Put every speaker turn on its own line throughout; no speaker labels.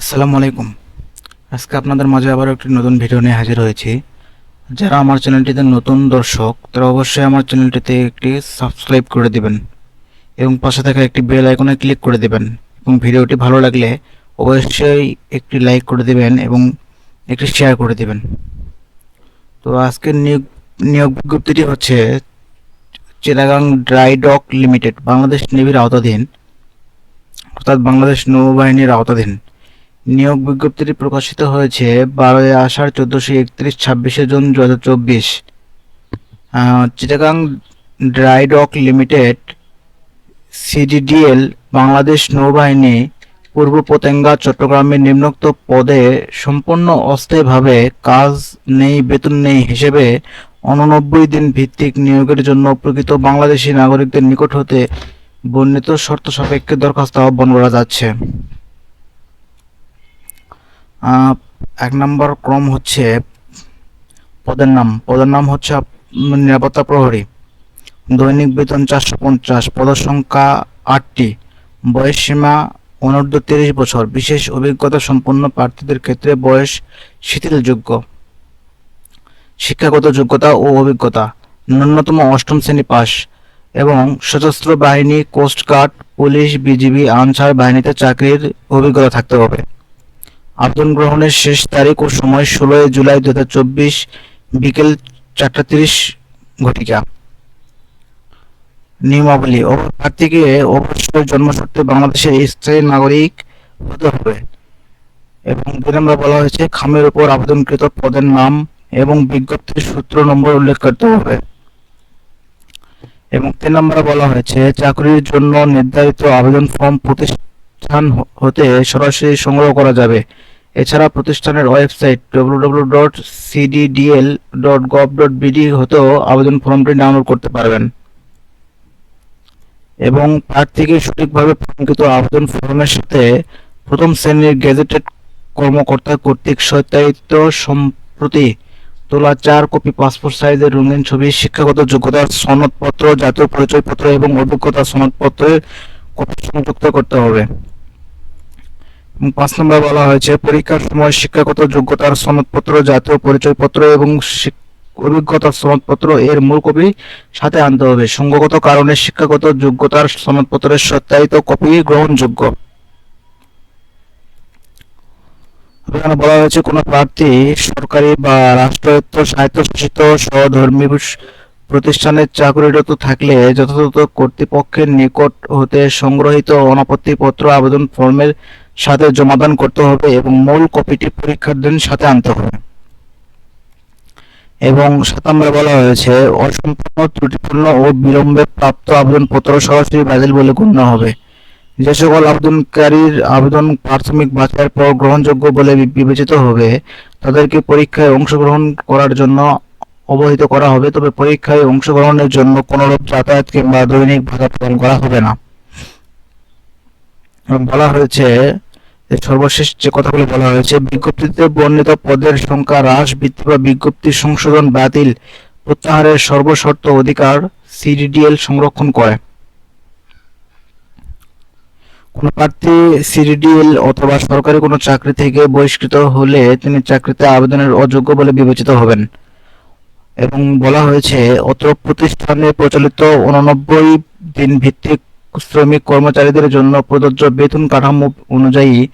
আসসালামু আলাইকুম। আজকে আপনাদের মাঝে আবার একটি নতুন ভিডিও নিয়ে হাজির হয়েছি। যারা আমার চ্যানেলটিতে নতুন দর্শক, তারা অবশ্যই আমার চ্যানেলটিতে একটি সাবস্ক্রাইব করে দিবেন এবং পাশে থাকা একটি বেল আইকনে ক্লিক করে দিবেন এবং ভিডিওটি ভালো লাগলে অবশ্যই একটি লাইক করে দিবেন এবং একটি শেয়ার করে দিবেন। তো আজকের নিয়োগ নিয়োগ বিজ্ঞপ্তিটি হচ্ছে Chittagong dry dock limited, Bangladesh নেভির আওতাধীন, অর্থাৎ বাংলাদেশ নৌবাহিনীর আওতাধীন। নিয়োগ বিজ্ঞপ্তিটি প্রকাশিত হয়েছে বারোই আষাঢ় চোদ্দোশো একত্রিশ ছাব্বিশে জুন দু হাজার চব্বিশ Chittagong dry dock limited, CDDL, Bangladesh নৌবাহিনী, পূর্ব পতেঙ্গা চট্টগ্রামে নিম্নোক্ত পদে সম্পূর্ণ অস্থায়ীভাবে কাজ নেই, বেতন নেই হিসেবে উননব্বই দিন ভিত্তিক নিয়োগের জন্য প্রকৃত বাংলাদেশি নাগরিকদের নিকট হতে বর্ণিত শর্ত সাপেক্ষে দরখাস্ত আহ্বান করা যাচ্ছে। এক নম্বর ক্রম হচ্ছে পদের নাম। পদের নাম হচ্ছে উম, নিরাপত্তা প্রহরী। দৈনিক বেতন চারশো পঞ্চাশ পদের সংখ্যা আটটি। বয়স সীমা অনূর্ধ্ব তিরিশ বছর। বিশেষ অভিজ্ঞতা সম্পন্ন প্রার্থীদের ক্ষেত্রে বয়স শিথিলযোগ্য। শিক্ষাগত যোগ্যতা ও অভিজ্ঞতা। ন্যূনতম অষ্টম শ্রেণি পাস এবং সশস্ত্র বাহিনী কোস্টগার্ড পুলিশ বিজিবি আনসার বাহিনীতে চাকরির অভিজ্ঞতা থাকতে হবে। আবেদন গ্রহণের শেষ তারিখ ও সময় ষোলোই জুলাই দু হাজার চব্বিশ বিকেল চারটা তিরিশ ঘটিকা। নিয়মাবলী ও প্রার্থীকে অবশ্যই জন্মসূত্রে বাংলাদেশের স্থায়ী নাগরিক হতে হবে এবং দুই নম্বর বলা হয়েছে, খামের উপর আবেদনকৃত পদের নাম এবং বিজ্ঞপ্তির সূত্র নম্বর উল্লেখ করতে হবে। এবং তিন নম্বরে বলা হয়েছে, চাকরির জন্য নির্ধারিত আবেদন ফর্ম প্রতিষ্ঠান হতে সরাসরি সংগ্রহ করা যাবে। এছাড়া প্রতিষ্ঠানের ওয়েবসাইট www.cddl.gov.bd হতেও আবেদন ফর্মটি ডাউনলোড করতে পারবেন। এবং প্রার্থীকে সঠিকভাবে পূরণকৃত আবেদন ফর্মের সাথে প্রথম শ্রেণির গেজেটেড কর্মকর্তা কর্তৃক সত্যায়িত সম্প্রতি তোলা চার কপি, পাসপোর্ট সাইজের রঙিন ছবি, শিক্ষাগত যোগ্যতার সনদপত্র, জাতীয় পরিচয়পত্র এবং অভিজ্ঞতা সনদপত্রের কপি সংযুক্ত করতে হবে। পাঁচ নম্বর বলা হয়েছে, পরীক্ষার সময় শিক্ষাগত যোগ্যতার সনদপত্র, জাতীয় পরিচয়পত্র এবং অভিজ্ঞতার সনদপত্র এর মূল কপি সাথে আনতে হবে। সঙ্গত কারণে শিক্ষাগত যোগ্যতার সনদপত্রের সত্যায়িত কপি গ্রহণযোগ্য। এখানে বলা হয়েছে, কোনো প্রার্থী সরকারি বা রাষ্ট্রায়ত্ত স্বায়ত্তশাসিত সহধর্মী প্রতিষ্ঠানের চাকরিরত থাকলে যথাযথ কর্তৃপক্ষের নিকট হতে সংগ্রহীত অনাপত্তিপত্র, আবেদন ফর্মের সাথে জমাদান করতে হবে এবং মূল কপিটি পরীক্ষার দিন সাথে আনতে হবে। এবং সাত নম্বরে বলা হয়েছে, অসম্পূর্ণ, ত্রুটিপূর্ণ ও বিলম্বে প্রাপ্ত আবেদনপত্র সরাসরি বাতিল বলে গণ্য হবে। যে সকল আবেদনকারীর আবেদন প্রাথমিক বাছাইয়ের পর গ্রহণযোগ্য বলে বিবেচিত হবে, তাদেরকে পরীক্ষায় অংশগ্রহণ করার জন্য অবহিত করা হবে। তবে পরীক্ষায় অংশগ্রহণের জন্য কোনোরূপ যাতায়াত কিংবা দৈনিক ভাতা প্রদান করা হবে না। বলা হয়েছে সর্বশেষ যে কথাগুলো বলা হয়েছে, বিজ্ঞপ্তিতে বর্ণিত পদের সংখ্যা হ্রাস, বৃদ্ধি বা বিজ্ঞপ্তি সংশোধন বাতিল প্রত্যাহারের সর্বশর্ত অধিকার সিডিডিএল সংরক্ষণ করে। কোন প্রার্থী সিডিডিএল অথবা সরকারি কোনো চাকরি থেকে বহিষ্কৃত হলে তিনি চাকরিতে আবেদনের অযোগ্য বলে বিবেচিত হবেন এবং বলা হয়েছে, অত্র প্রতিষ্ঠানে প্রচলিত উননব্বই দিন ভিত্তিক শ্রমিক কর্মচারীদের জন্য প্রযোজ্য বেতন কাঠামো অনুযায়ী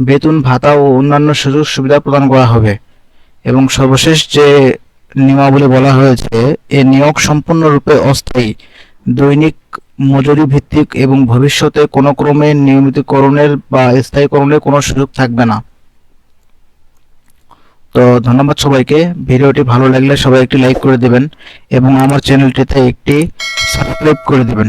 বেতন ভাতা ও অন্যান্য সুযোগ সুবিধা প্রদান করা হবে। এবং সর্বশেষ যে নিয়মাবলী বলা হয়েছে, এ নিয়োগ সম্পূর্ণরূপে অস্থায়ী। দৈনিক মজুরি ভিত্তিক এবং ভবিষ্যতে কোনো ক্রমে নিয়মিতকরণের বা স্থায়ীকরণের কোনো সুযোগ থাকবে না। তো ধন্যবাদ সবাইকে। ভিডিওটি ভালো লাগলে সবাই একটি লাইক করে দেবেন এবং আমার চ্যানেলটিতে একটি সাবস্ক্রাইব করে দেবেন।